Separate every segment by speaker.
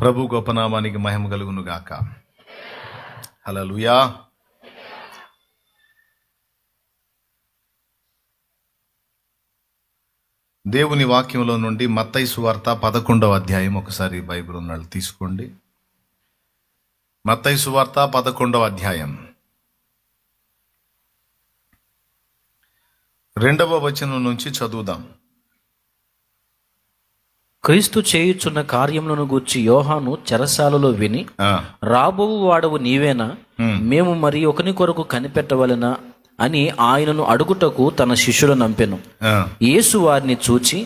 Speaker 1: ప్రభు గొప్పనామానికి మహిమ కలుగును గాక. హల్లెలూయా. దేవుని వాక్యంలో నుండి మత్తై సువార్త పదకొండవ అధ్యాయం ఒకసారి బైబిల్ ఉన్నాళ్ళు తీసుకోండి. మత్తై సువార్త పదకొండవ అధ్యాయం. రెండవ వచనం నుంచి చదువుదాం.
Speaker 2: క్రీస్తు చేయుచున్న కార్యములను గూర్చి యోహాను చెరసాలలో విని
Speaker 1: ఆ,
Speaker 2: రాబోవు వాడవు నీవేనా? మేము మరి ఒకని కొరకు కనిపెట్టవలెనా? అని ఆయనను అడుగుటకు తన శిష్యులను నంపెను. యేసు వారిని చూచి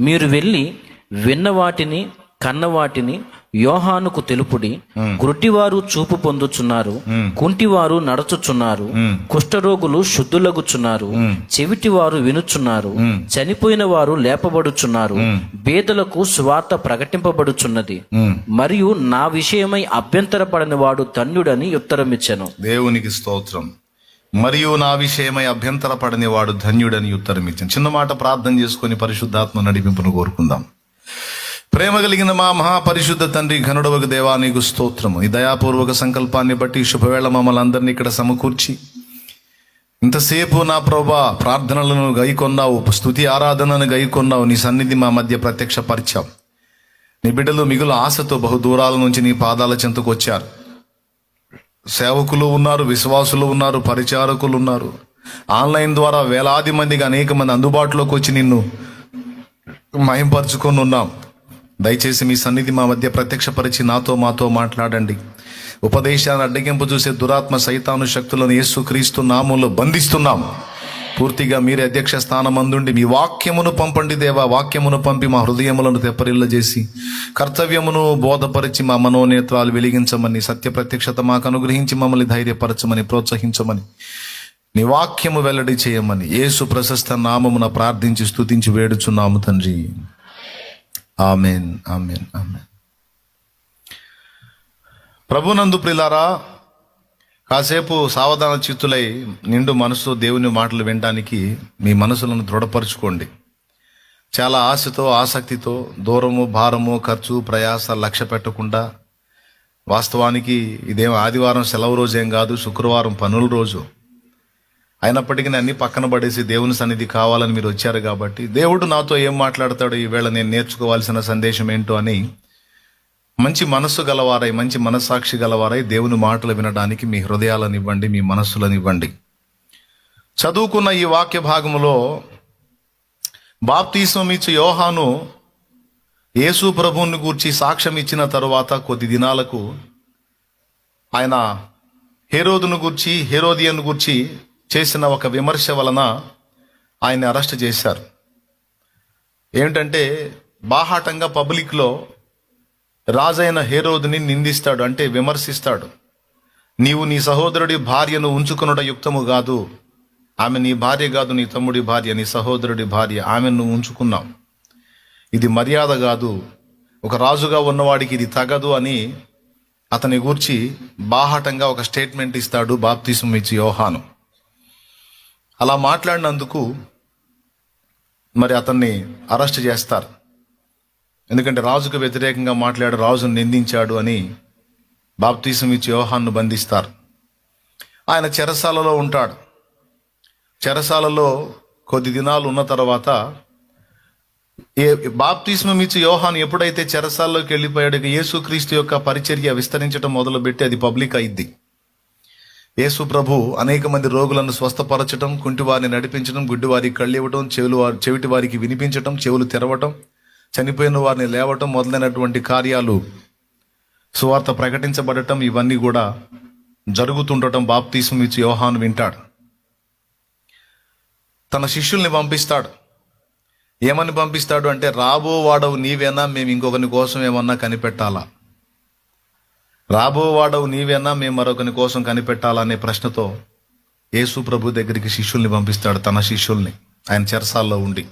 Speaker 2: మీరు వెళ్ళి విన్న వాటిని కన్న వాటిని యోహానుకు తెలుపుడి గుడ్డివారు చూపు పొందుచున్నారు కుంటివారు నడచుచున్నారు కుష్ఠరోగులు శుద్ధులగుచున్నారు చెవిటివారు వినుచున్నారు చనిపోయిన వారు లేపబడుచున్నారు బేదలకు స్వార్థ ప్రకటింపబడుచున్నది మరియు నా విషయమై అభ్యంతరపడని వాడు ధన్యుడని ఉత్తరమిచ్చెను.
Speaker 1: దేవునికి స్తోత్రం. మరియు నా విషయమై అభ్యంతర పడని వాడు ధన్యుడని ఉత్తరం ఇచ్చాను చిన్న మాట ప్రార్థన చేసుకొని పరిశుద్ధాత్మ నడిపింపును కోరుకుందాం. ప్రేమ కలిగిన మా మహాపరిశుద్ధ తండ్రి ఘనుడవకు దేవా నీకు స్తోత్రము. ఈ దయాపూర్వక సంకల్పాన్ని బట్టి శుభవేళ మమ్మల్ని అందరినీ ఇక్కడ సమకూర్చి ఇంతసేపు నా ప్రభా ప్రార్థనలను గైకొన్నావు స్థుతి ఆరాధనను గైకొన్నావు నీ సన్నిధి మా మధ్య ప్రత్యక్షపరిచావు. నీ బిడ్డలు మిగులు ఆశతో బహు దూరాల నుంచి నీ పాదాల చెంతకు వచ్చారు. సేవకులు ఉన్నారు విశ్వాసులు ఉన్నారు పరిచారకులు ఉన్నారు. ఆన్లైన్ ద్వారా వేలాది మందికి అనేక మంది అందుబాటులోకి వచ్చి నిన్ను మయంపరుచుకొని ఉన్నాం. దయచేసి మీ సన్నిధి మా మధ్య ప్రత్యక్షపరిచి నాతో మాతో మాట్లాడండి. ఉపదేశాన్ని అడ్డగింపు చూసే దురాత్మ సైతాను శక్తులను యేసుక్రీస్తు నామంలో బంధిస్తున్నాం. పూర్తిగా మీరే అధ్యక్ష స్థానం అందుండి మీ వాక్యమును పంపండి దేవా. వాక్యమును పంపి మా హృదయములను తెప్పరిల్లజేసి కర్తవ్యమును బోధపరిచి మా మనోనేత్రాలు వెలిగించమని సత్య ప్రత్యక్షత మాకు అనుగ్రహించి మమ్మల్ని ధైర్యపరచమని ప్రోత్సహించమని నీ వాక్యము వెల్లడి చేయమని యేసు ప్రశస్త నామమున ప్రార్థించి స్తుతించి వేడుచున్నాము తండ్రి. Amen amen amen. ప్రభునందు ప్రిలారా కాసేపు సావధాన చిత్తులై నిండు మనసు దేవుని మాటలు వినడానికి మీ మనసులను దృఢపరచుకోండి. చాలా ఆశతో ఆసక్తితో దూరము భారము ఖర్చు ప్రయాస లక్ష్య పెట్టకుండా వాస్తవానికి ఇదేం ఆదివారం సెలవు రోజేం కాదు శుక్రవారం పనుల రోజు అయినప్పటికీ అన్ని పక్కన పడేసి దేవుని సన్నిధి కావాలని మీరు వచ్చారు కాబట్టి దేవుడు నాతో ఏం మాట్లాడతాడో ఈవేళ నేను నేర్చుకోవాల్సిన సందేశం ఏంటో అని మంచి మనస్సు గలవారై మంచి మనస్సాక్షి గలవారై దేవుని మాటలు వినడానికి మీ హృదయాలను ఇవ్వండి మీ మనస్సులను ఇవ్వండి చదువుకున్న ఈ వాక్య భాగంలో బాప్తీసం యోహాను యేసు ప్రభువుని గూర్చి సాక్ష్యం ఇచ్చిన తరువాత కొద్ది దినాలకు ఆయన హేరోదును గూర్చి హేరోదియను గూర్చి చేసిన ఒక విమర్శ వలన ఆయన్ని అరెస్ట్ చేశారు. ఏమిటంటే బాహాటంగా పబ్లిక్లో రాజైన హేరోదుని నిందిస్తాడు అంటే విమర్శిస్తాడు. నీవు నీ సహోదరుడి భార్యను ఉంచుకొనుట యుక్తము కాదు. ఆమె నీ భార్య కాదు నీ తమ్ముడి భార్య నీ సహోదరుడి భార్య. ఆమెను ఉంచుకున్నాం ఉంచుకున్నావు. ఇది మర్యాద కాదు. ఒక రాజుగా ఉన్నవాడికి ఇది తగదు అని అతని గూర్చి బాహాటంగా ఒక స్టేట్మెంట్ ఇస్తాడు బాప్తిసం ఇచ్చి యోహాను. అలా మాట్లాడినందుకు మరి అతన్ని అరెస్ట్ చేస్తారు. ఎందుకంటే రాజుకు వ్యతిరేకంగా మాట్లాడి రాజును నిందించాడు అని బాప్తీసం ఇచ్చి యోహాన్ను బంధిస్తారు. ఆయన చెరసాలలో ఉంటాడు. చెరసాలలో కొద్ది దినాలు ఉన్న తర్వాత ఏ బాప్తిస్మం ఇచ్చి యోహాన్ ఎప్పుడైతే చెరసాల్లోకి వెళ్ళిపోయాడు యేసుక్రీస్తు యొక్క పరిచర్య విస్తరించడం మొదలుపెట్టి అది పబ్లిక్ అయింది యేసు ప్రభు అనేక మంది రోగులను స్వస్థపరచడం కుంటివారిని నడిపించడం గుడ్డివారికి కళ్ళు ఇవ్వటం చెవులు వారి చెవిటి వారికి వినిపించటం చెవులు తెరవటం చనిపోయిన వారిని లేవటం మొదలైనటువంటి కార్యాలు సువార్త ప్రకటించబడటం ఇవన్నీ కూడా జరుగుతుండటం బాప్తీసం ఇచ్చి యోహాను వింటాడు. తన శిష్యుల్ని పంపిస్తాడు. ఏమని పంపిస్తాడు అంటే రాబో వాడవు నీవేనా? మేము ఇంకొకరి కోసం ఏమన్నా కనిపెట్టాలా? రాబోవాడవు నీవేనా మేము మరొకరి కోసం కనిపెట్టాలనే ప్రశ్నతో యేసు ప్రభు దగ్గరికి శిష్యుల్ని పంపిస్తాడు. తన శిష్యుల్ని. ఆయన చెరసాల్లో ఉండి.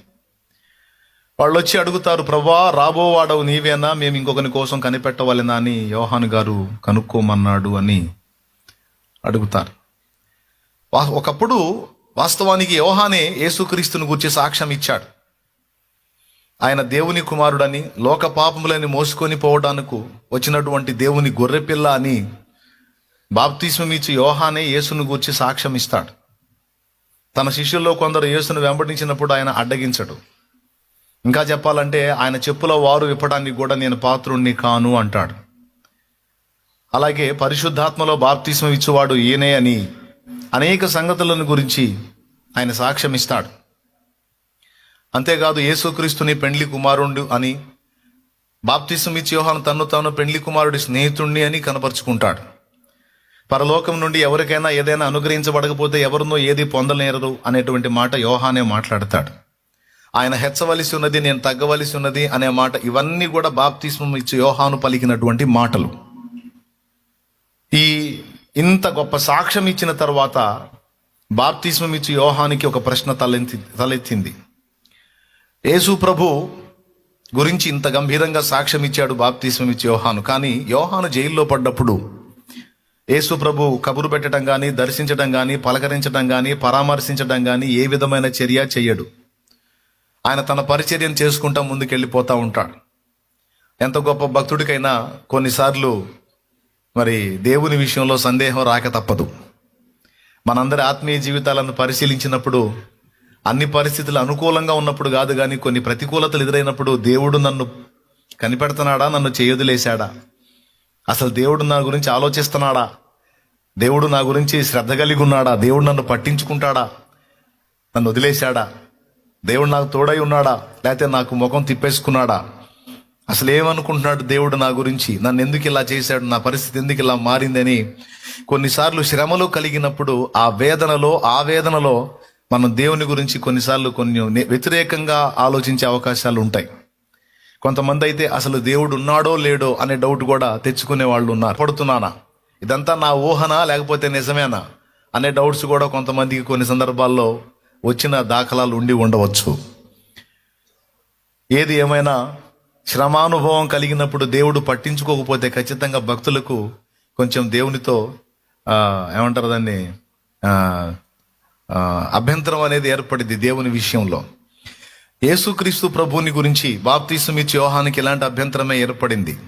Speaker 1: వాళ్ళు వచ్చి అడుగుతారు ప్రభా రాబోవాడవు నీవేనా? మేము ఇంకొకరి కోసం కనిపెట్టవలెనా? అని యోహాను గారు కనుక్కోమన్నాడు అని అడుగుతారు. ఒకప్పుడు వాస్తవానికి యోహానే యేసుక్రీస్తుని గురించి సాక్ష్యం ఇచ్చాడు. ఆయన దేవుని కుమారుడని లోక పాపములని మోసుకొని పోవడానికి వచ్చినటువంటి దేవుని గొర్రెపిల్ల అని బాప్తిస్మం ఇచ్చి యోహానే యేసును గూర్చి సాక్ష్యం ఇస్తాడు తన శిష్యుల్లో కొందరు యేసును వెంబడించినప్పుడు ఆయన అడ్డగించడు. ఇంకా చెప్పాలంటే ఆయన చెప్పుల వారు విప్పడానికి కూడా నేను పాత్రుణ్ణి కాను అంటాడు. అలాగే పరిశుద్ధాత్మలో బాప్తిస్మం ఇచ్చేవాడు ఈయనే అని అనేక సంగతులను గురించి ఆయన సాక్ష్యం ఇస్తాడు అంతేకాదు యేసుక్రీస్తుని పెండ్లి కుమారుడు అని బాప్తిసం ఇచ్చి యోహాను తన్ను తాను పెండ్లి కుమారుడి స్నేహితుణ్ణి అని కనపరుచుకుంటాడు. పరలోకం నుండి ఎవరికైనా ఏదైనా అనుగ్రహించబడకపోతే ఎవరినో ఏది పొందలేరు అనేటువంటి మాట యోహానే మాట్లాడతాడు. ఆయన హెచ్చవలసి ఉన్నది నేను తగ్గవలసి ఉన్నది అనే మాట ఇవన్నీ కూడా బాప్తిస్మం ఇచ్చి యోహాను పలికినటువంటి మాటలు. ఈ ఇంత గొప్ప సాక్ష్యం ఇచ్చిన తర్వాత బాప్తిస్మం ఇచ్చి యోహానికి ఒక ప్రశ్న తలెత్తి తలెత్తింది. యేసు ప్రభు గురించి ఇంత గంభీరంగా సాక్ష్యం ఇచ్చాడు బాప్తిస్మం ఇచ్చి యోహాను. కానీ యోహాను జైల్లో పడ్డప్పుడు యేసు ప్రభు కబురు పెట్టడం కానీ దర్శించడం కానీ పలకరించడం కానీ పరామర్శించడం కానీ ఏ విధమైన చర్య చెయ్యడు ఆయన తన పరిచర్యం చేసుకుంటా ముందుకెళ్ళిపోతూ ఉంటాడు. ఎంత గొప్ప భక్తుడికైనా కొన్నిసార్లు మరి దేవుని విషయంలో సందేహం రాక తప్పదు. మనందరి ఆత్మీయ జీవితాలను పరిశీలించినప్పుడు అన్ని పరిస్థితులు అనుకూలంగా ఉన్నప్పుడు కాదు కానీ కొన్ని ప్రతికూలతలు ఎదురైనప్పుడు దేవుడు నన్ను కనిపెడుతున్నాడా? నన్ను చేయొదిలేశాడా? అసలు దేవుడు నా గురించి ఆలోచిస్తున్నాడా? దేవుడు నా గురించి శ్రద్ధ కలిగి ఉన్నాడా? దేవుడు నన్ను పట్టించుకుంటాడా? నన్ను వదిలేశాడా? దేవుడు నాకు తోడై ఉన్నాడా? లేకపోతే నాకు ముఖం తిప్పేసుకున్నాడా? అసలు ఏమనుకుంటున్నాడు దేవుడు నా గురించి? నన్ను ఎందుకు ఇలా చేశాడు? నా పరిస్థితి ఎందుకు ఇలా మారిందని కొన్నిసార్లు శ్రమలు కలిగినప్పుడు ఆ వేదనలో ఆ వేదనలో మనం దేవుని గురించి కొన్నిసార్లు కొన్ని నే- వ్యతిరేకంగా ఆలోచించే అవకాశాలు ఉంటాయి. కొంతమంది అయితే అసలు దేవుడు ఉన్నాడో లేడో అనే డౌట్ కూడా తెచ్చుకునే వాళ్ళు ఉన్నారు. పడుతున్నానా? ఇదంతా నా ఊహనా లేకపోతే నిజమేనా? అనే డౌట్స్ కూడా కొంతమందికి కొన్ని సందర్భాల్లో వచ్చిన దాఖలాలు ఉండి ఉండవచ్చు. ఏది ఏమైనా శ్రమానుభవం కలిగినప్పుడు దేవుడు పట్టించుకోకపోతే ఖచ్చితంగా భక్తులకు కొంచెం దేవునితో ఏమంటారు దాన్ని? అభ్యంతరం అనేది ఏర్పడింది దేవుని విషయంలో. యేసుక్రీస్తు ప్రభువుని గురించి బాప్తీసం ఇచ్చి యోహానికి ఎలాంటి అభ్యంతరమే ఏర్పడింది?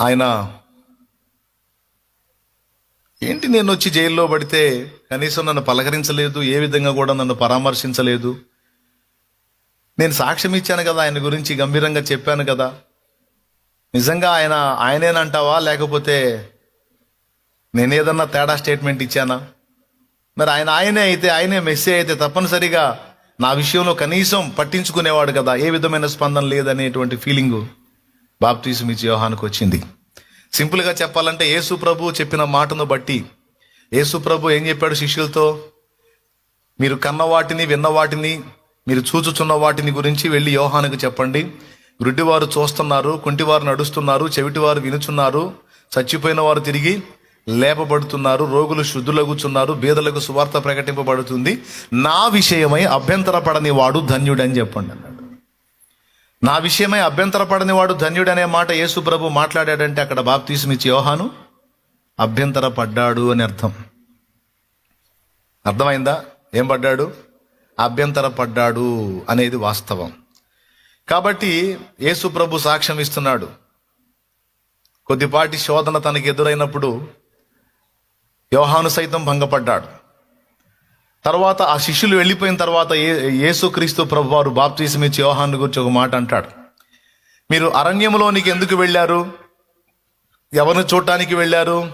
Speaker 1: ఆయన ఏంటి నేను వచ్చి జైల్లో పడితే కనీసం నన్ను పలకరించలేదు ఏ విధంగా కూడా నన్ను పరామర్శించలేదు? నేను సాక్ష్యం ఇచ్చాను కదా ఆయన గురించి గంభీరంగా చెప్పాను కదా. నిజంగా ఆయన ఆయనేనంటావా లేకపోతే నేను ఏదన్నా తేడా స్టేట్మెంట్ ఇచ్చానా? మరి ఆయన ఆయనే అయితే ఆయనే మెస్సే అయితే తప్పనిసరిగా నా విషయంలో కనీసం పట్టించుకునేవాడు కదా. ఏ విధమైన స్పందన లేదనేటువంటి ఫీలింగు బాప్తీసం ఇచ్చి యోహానికి వచ్చింది. సింపుల్గా చెప్పాలంటే యేసు ప్రభు చెప్పిన మాటను బట్టి యేసు ప్రభు ఏం చెప్పాడు శిష్యులతో? మీరు కన్న వాటిని విన్న వాటిని మీరు చూచుచున్న వాటిని గురించి వెళ్ళి యోహానికి చెప్పండి. గుడ్డివారు చూస్తున్నారు కుంటివారు నడుస్తున్నారు చెవిటివారు వినుచున్నారు చచ్చిపోయిన వారు తిరిగి లేపబడుతున్నారు రోగులు శుద్ధులగుచున్నారు బీదలకు సువార్త ప్రకటింపబడుతుంది. నా విషయమై అభ్యంతరపడని వాడు ధన్యుడని చెప్పండి అన్నాడు. నా విషయమై అభ్యంతరపడని వాడు అనే మాట యేసు ప్రభు మాట్లాడాడంటే అక్కడ బాప్తీసుమిచ్చి యోహాను అభ్యంతరపడ్డాడు అని అర్థం. అర్థమైందా? ఏం పడ్డాడు? అభ్యంతరపడ్డాడు అనేది వాస్తవం. కాబట్టి యేసు ప్రభు సాక్ష్యం ఇస్తున్నాడు. కొద్దిపాటి శోధన తనకి ఎదురైనప్పుడు యోహాను సైతం భంగపడ్డాడు. తర్వాత ఆ శిష్యులు వెళ్ళిపోయిన తర్వాత ఏ యేసుక్రీస్తు ప్రభు వారు బాప్తీసం ఇచ్చి యోహాను గురించి ఒక మాట అంటాడు. మీరు అరణ్యంలోనికి ఎందుకు వెళ్ళారు? ఎవరిని చూడటానికి వెళ్ళారు?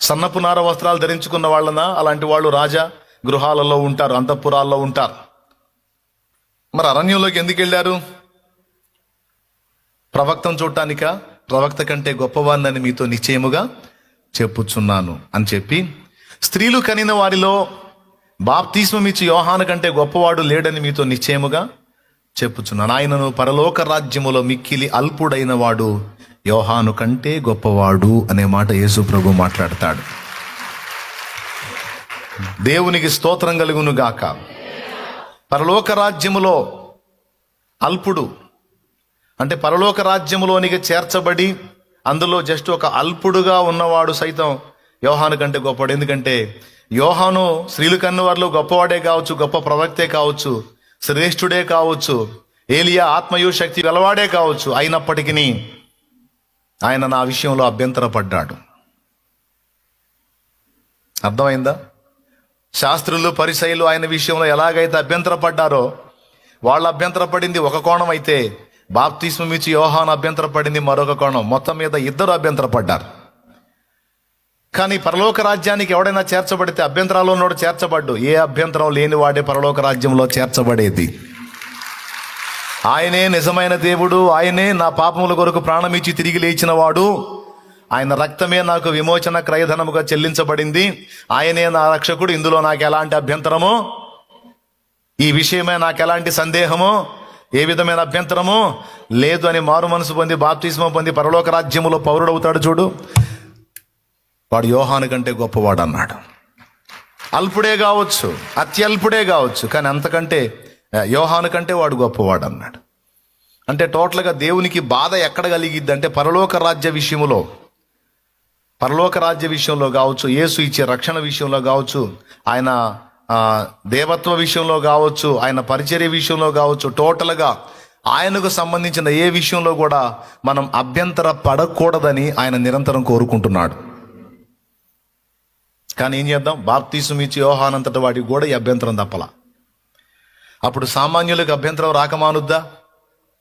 Speaker 1: సన్నపు నార వస్త్రాలు ధరించుకున్న వాళ్ళనా? అలాంటి వాళ్ళు రాజా గృహాలలో ఉంటారు అంతఃపురాల్లో ఉంటారు. మరి అరణ్యంలోకి ఎందుకు వెళ్ళారు? ప్రవక్తం చూడటానిక? ప్రవక్త కంటే గొప్పవాడినని మీతో నిశ్చయముగా చెప్పుచున్నాను అని చెప్పి స్త్రీలు కనిన వారిలో బాప్తీస్మమిచ్చి యోహాను కంటే గొప్పవాడు లేడని మీతో నిశ్చయముగా చెప్పుచున్నాను. ఆయనను పరలోక రాజ్యములో మిక్కిలి అల్పుడైన వాడు యోహాను కంటే గొప్పవాడు అనే మాట యేసు ప్రభు మాట్లాడతాడు. దేవునికి స్తోత్రం కలుగును గాక. పరలోక రాజ్యములో అల్పుడు అంటే పరలోక రాజ్యములోనికి చేర్చబడి అందులో జస్ట్ ఒక అల్పుడుగా ఉన్నవాడు సైతం యోహాను కంటే గొప్పవాడు. ఎందుకంటే యోహాను స్త్రీలు కన్నవారిలో గొప్పవాడే కావచ్చు గొప్ప ప్రవక్తే కావచ్చు శ్రేష్ఠుడే కావచ్చు ఏలియా ఆత్మయు శక్తి వెలవాడే కావచ్చు. అయినప్పటికీ ఆయన నా విషయంలో అభ్యంతరపడ్డాడు. అర్థమైందా? శాస్త్రులు పరిశైలు ఆయన విషయంలో ఎలాగైతే అభ్యంతరపడ్డారో వాళ్ళు అభ్యంతరపడింది ఒక కోణం అయితే బాప్తిస్మం ఇచ్చి యోహాన్ అభ్యంతరపడింది మరొక కోణం. మొత్తం మీద ఇద్దరు అభ్యంతరపడ్డారు. కానీ పరలోక రాజ్యానికి ఎవడైనా చేర్చబడితే అభ్యంతరాలు ఉన్నోడు చేర్చబడ్డు. ఏ అభ్యంతరం లేని వాడే పరలోక రాజ్యంలో చేర్చబడేది. ఆయనే నిజమైన దేవుడు. ఆయనే నా పాపముల కొరకు ప్రాణం ఇచ్చి తిరిగి లేచిన వాడు ఆయన రక్తమే నాకు విమోచన క్రయధనముగా చెల్లించబడింది. ఆయనే నా రక్షకుడు. ఇందులో నాకు ఎలాంటి అభ్యంతరము? ఈ విషయమే నాకు ఎలాంటి సందేహము? ఏ విధమైన అభ్యంతరము? లేదు అని మారు మనసు పొంది బాప్తిస్మ పొంది పరలోక రాజ్యములో పౌరుడవుతాడు చూడు. వాడు యోహాను కంటే గొప్పవాడు అన్నాడు అల్పుడే కావచ్చు అత్యల్పుడే కావచ్చు కానీ అంతకంటే యోహాను కంటే వాడు గొప్పవాడు అన్నాడు అంటే టోటల్గా దేవునికి బాధ ఎక్కడ కలిగిద్ది అంటే పరలోక రాజ్య విషయములో. పరలోక రాజ్య విషయంలో కావచ్చు యేసు ఇచ్చే రక్షణ విషయంలో కావచ్చు ఆయన దేవత్వ విషయంలో కావచ్చు ఆయన పరిచర్య విషయంలో కావచ్చు టోటల్గా ఆయనకు సంబంధించిన ఏ విషయంలో కూడా మనం అభ్యంతర పడకూడదని ఆయన నిరంతరం కోరుకుంటున్నాడు. కానీ ఏం చేద్దాం? బాప్తీసం ఇచ్చి యోహానంతటి వాడికి కూడా ఈ అభ్యంతరం తప్పలా. అప్పుడు సామాన్యులకు అభ్యంతరం రాకమానుద్దా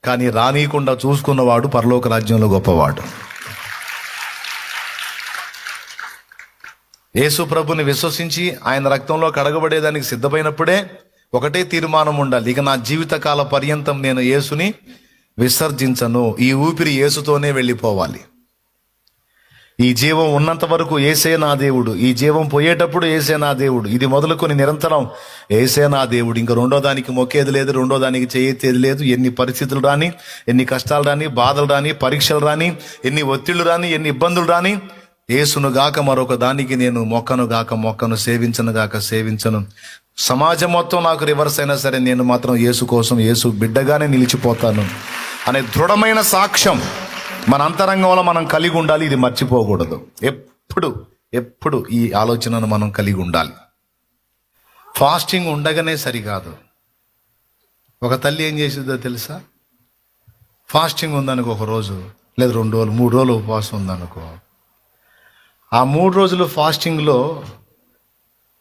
Speaker 1: కానీ రానీయకుండా చూసుకున్నవాడు పరలోక రాజ్యంలో గొప్పవాడు. యేసు ప్రభుని విశ్వసించి ఆయన రక్తంలో కడగబడేదానికి సిద్ధమైనప్పుడే ఒకటే తీర్మానం ఉండాలి. ఇక నా జీవితకాల పర్యంతం నేను యేసుని విసర్జించను. ఈ ఊపిరి యేసుతోనే వెళ్ళిపోవాలి. ఈ జీవం ఉన్నంత వరకు ఏసే నా దేవుడు. ఈ జీవం పోయేటప్పుడు ఏసే నా దేవుడు. ఇది మొదలుకొని నిరంతరం ఏసే నా దేవుడు. ఇంకా రెండో దానికి మొక్కేది లేదు రెండో దానికి చేయెత్తేది లేదు. ఎన్ని పరిస్థితులు రాని ఎన్ని కష్టాలు రాని బాధలు రాని పరీక్షలు రాని ఎన్ని ఒత్తిళ్ళు రాని ఎన్ని ఇబ్బందులు రాని యేసును గాక మరొక దానికి నేను మొక్కను గాక మొక్కను సేవించను గాక సేవించను. సమాజం మొత్తం నాకు రివర్స్ అయినా సరే నేను మాత్రం యేసు కోసం యేసు బిడ్డగానే నిలిచిపోతాను. అనే దృఢమైన సాక్ష్యం మన అంతరంగంలో మనం కలిగి ఉండాలి ఇది మర్చిపోకూడదు. ఎప్పుడు ఎప్పుడు ఈ ఆలోచనను మనం కలిగి ఉండాలి. ఫాస్టింగ్ ఉండగానే సరికాదు. ఒక తల్లి ఏం చేసిందో తెలుసా? ఫాస్టింగ్ ఉందనుకో ఒక రోజు లేదు రెండు రోజులు మూడు రోజులు ఉపవాసం ఉందనుకో ఆ మూడు రోజులు ఫాస్టింగ్లో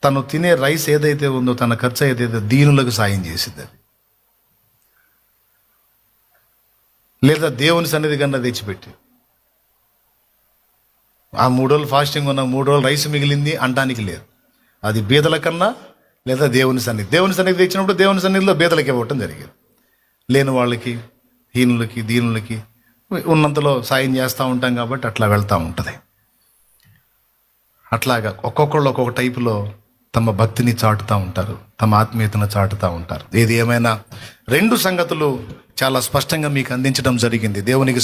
Speaker 1: తను తినే రైస్ ఏదైతే ఉందో తన ఖర్చు ఏదైతే దీనులకు సాయం చేసింది అది. లేదా దేవుని సన్నిధి కన్నా తెచ్చిపెట్టి. ఆ మూడు రోజులు ఫాస్టింగ్ ఉన్న మూడు రోజులు రైస్ మిగిలింది అంటానికి లేదు. అది బీదల కన్నా లేదా దేవుని సన్నిధి. దేవుని సన్నిధి తెచ్చినప్పుడు దేవుని సన్నిధిలో బీదలకి ఇవ్వటం జరిగింది. లేని వాళ్ళకి హీనులకి దీనులకి ఉన్నంతలో సాయం చేస్తూ ఉంటాం కాబట్టి అట్లా వెళ్తూ ఉంటుంది. అట్లాగా ఒక్కొక్కళ్ళు ఒక్కొక్క టైపులో తమ భక్తిని చాటుతూ ఉంటారు తమ ఆత్మీయతను చాటుతూ ఉంటారు. ఏది ఏమైనా రెండు సంగతులు చాలా స్పష్టంగా మీకు అందించడం జరిగింది. దేవునికి